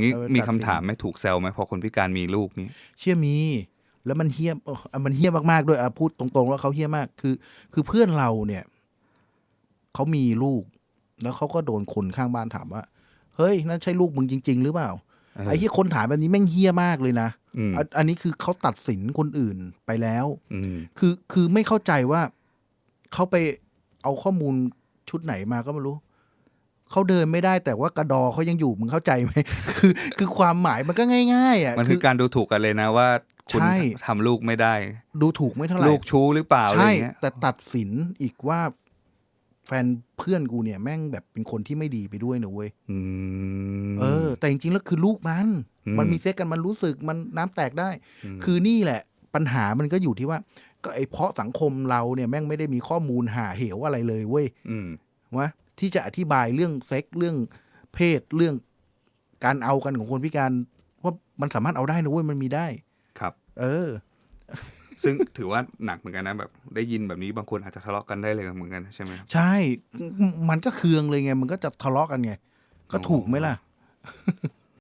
งี้เออมีตัดคำสินถามไหมถูกแซวไหมพอคนพิการมีลูกนี่เชื่อมี แล้วมันเฮี้ยมเออมันเฮี้ยมากๆด้วยอะพูดตรงๆว่าเขาเฮี้ยมากคือ คือเพื่อนเราเนี่ยเขามีลูก แล้วเขาก็โดนคนข้างบ้านถามว่า เฮ้ยนั่นใช่ลูกมึงจริง ๆ หรือเปล่าเออไอ้ที่คนถามแบบนี้แม่งเฮี้ยมากเลยนะอืมอันอันนี้คือเขาตัดสินคนอื่นไปแล้วอืมคือคือไม่เข้าใจว่าเขาไปเอาข้อมูลชุดไหนมาก็ไม่รู้ เขาเดินไม่ได้แต่ว่ากระดอเขายังอยู่มึงเข้าใจไหมคือคือความหมายมันก็ง่าย ๆอะมันคือการดูถูกกันเลยนะว่าคุณใช่ทำลูกไม่ได้ ดูถูกไม่เท่าไหร่ลูกชู้หรือเปล่าอะไรใช่เงี้ยแต่ตัดสินอีกว่าแฟนเพื่อนกูเนี่ยแม่งแบบเป็นคนที่ไม่ดีไปด้วยนะเว้ยอืมเออ แต่จริงๆแล้วคือลูกมันอืมมันมีเซ็กกันมันรู้สึกมันน้ำแตกได้มคือนี่แหละ ปัญหามันก็อยู่ที่ว่า ก็ไอเพราะสังคมเราเนี่ยแม่งไม่ได้มีข้อมูลหาเหวอะไรเลยเว้ยอืมวะ ที่จะอธิบายเรื่องเซ็กเรื่องเพศเรื่องการเอากันของคนพิการว่ามันสามารถเอาได้นะเว้ยมันมีได้ ครับ เออ ซึ่งถือว่าหนักเหมือนกันนะแบบ ได้ยินแบบนี้บางคนอาจจะทะเลาะกันได้เลยเหมือนกันใช่ไหมครับใช่ มันก็เคืองเลยไง มันก็จะทะเลาะกันไง ก็ถูกไหมล่ะ